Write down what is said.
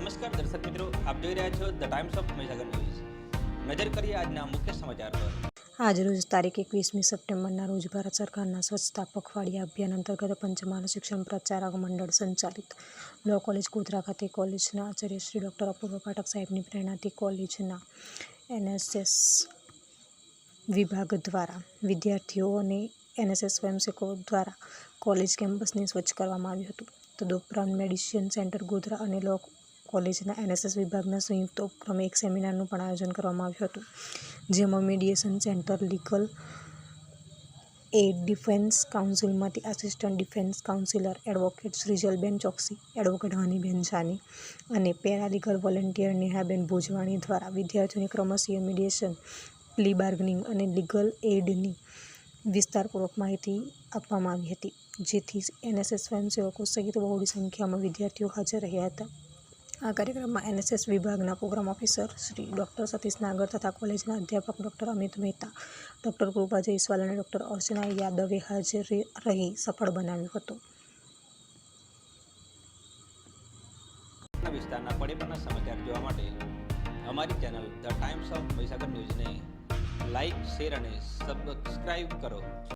નમસ્કાર દર્શક મિત્રો, આપ જોઈ રહ્યા છો the Times of Mahisagar news નજર કરીએ આજના મુખ્ય સમાચાર પર. આજરોજ તારીખ એકવીસમી સપ્ટેમ્બરના રોજ ભારત સરકારના સ્વચ્છતા પખવાડિયા અભિયાન અંતર્ગત પંચમહાલ શિક્ષણ પ્રચારક મંડળ સંચાલિત. લો કોલેજ ગોધરા ખાતે કોલેજના આચાર્ય શ્રી ડૉક્ટર અપૂર્વ પાઠક સાહેબની પ્રેરણાથી કોલેજના એનએસએસ વિભાગ દ્વારા વિદ્યાર્થીઓ અને એનએસએસ સ્વયંસેવકો દ્વારા કોલેજ કેમ્પસને સ્વચ્છ કરવામાં આવ્યું હતું. તદુપરાંત મેડિસિન સેન્ટર ગોધરા અને લો કોલેજના એનએસએસ વિભાગના સંયુક્ત ઉપક્રમે એક સેમિનારનું પણ આયોજન કરવામાં આવ્યું હતું, જેમાં mediation centre legal aid defence કાઉન્સિલમાંથી assistant defence counsellor advocate Shrijalben Chokshi advocate Haniben Jani અને પેરાલીગલ વોલેન્ટિયર નેહાબેન ભોજવાણી દ્વારા વિદ્યાર્થીઓને ક્રમશીય મીડિયેશન પ્લી બાર્ગનિંગ અને લીગલ એડની વિસ્તારપૂર્વક માહિતી આપવામાં આવી હતી, જેથી એનએસએસ સ્વયંસેવકો સહિત બહોળી સંખ્યામાં વિદ્યાર્થીઓ હાજર રહ્યા હતા. આ કાર્યક્રમમાં એનએસએસ વિભાગના programme officer Shri doctor Satish Nagar તથા કોલેજના અધ્યાપક ડૉક્ટર અમિત મહેતા, ડૉક્ટર કૃપા જયસ્વાલ અને ડૉક્ટર અર્ચના યાદવે હાજર રહી સફળ બનાવ્યું હતું. વિસ્તારના પડે સમાચાર જોવા માટે અમારી channel the Times of Mahisagar ન્યૂઝને લાઇક, શેર અને સબસ્ક્રાઈબ કરો.